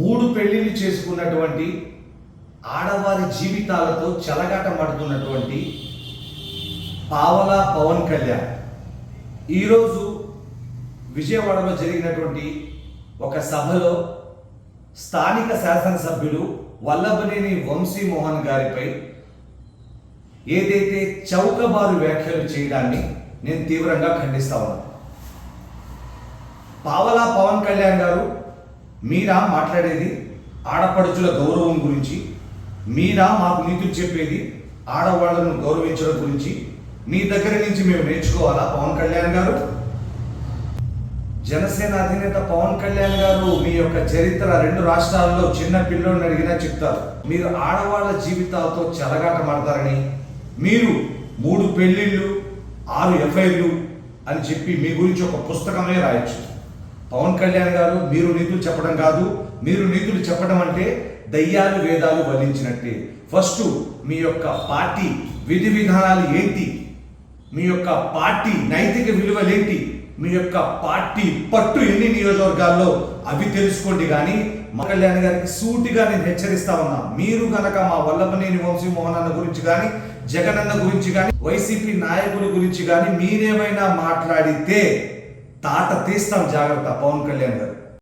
మూడు పెళ్ళిళ్ళు చేసుకున్నటువంటి ఆడవారి జీవితాలతో చెలగాటమాడుతున్నటువంటి పావలా పవన్ కళ్యాణ్. ఈరోజు విజయవాడలో జరిగినటువంటి ఒక సభలో స్థానిక శాసనసభ్యులు వల్లభనేని వంశీ మోహన్ గారిపై ఏదైతే చౌకబారు వ్యాఖ్యలు చేయడాన్ని నేను తీవ్రంగా ఖండిస్తా ఉన్నాను పావలా పవన్ కళ్యాణ్ గారు మీరా మాట్లాడేది ఆడపడుచుల గౌరవం గురించి? మీరా మాకు నీతులు చెప్పేది ఆడవాళ్ళను గౌరవించడం గురించి? మీ దగ్గర నుంచి మేము నేర్చుకోవాలా పవన్ కళ్యాణ్ గారు? జనసేన అధినేత పవన్ కళ్యాణ్ గారు మీ యొక్క చరిత్ర రెండు రాష్ట్రాల్లో చిన్న పిల్లోడిని అడిగినా చెప్తారు. మీరు ఆడవాళ్ళ జీవితాలతో చెలగాటమాడతారని మీరు మూడు పెళ్ళిళ్ళు ఆరు ఎఫ్ఐలు అని చెప్పి మీ గురించి ఒక పుస్తకమే రాయొచ్చు. పవన్ కళ్యాణ్ గారు మీరు నీతులు చెప్పడం కాదు మీరు నీతులు చెప్పడం అంటే దయ్యాలు వేదాలు వల్లించినట్టే. ఫస్ట్ మీ యొక్క పార్టీ విధి విధానాలు ఏంటి? మీ యొక్క పార్టీ నైతిక విలువలేంటి? మీ యొక్క పార్టీ పట్టు ఎన్ని నియోజకవర్గాల్లో? అవి తెలుసుకోండి కానీ మా కళ్యాణ్ గారికి సూటిగా నేను హెచ్చరిస్తా ఉన్నా. మీరు గనక మా వల్లభనేని వంశీ మోహన్ అన్న గురించి కానీ జగనన్న గురించి కానీ వైసీపీ నాయకుల గురించి కానీ మీరేమైనా మాట్లాడితే తాట తీస్తాం జాగ్రత్త పవన్ కళ్యాణ్ గారు.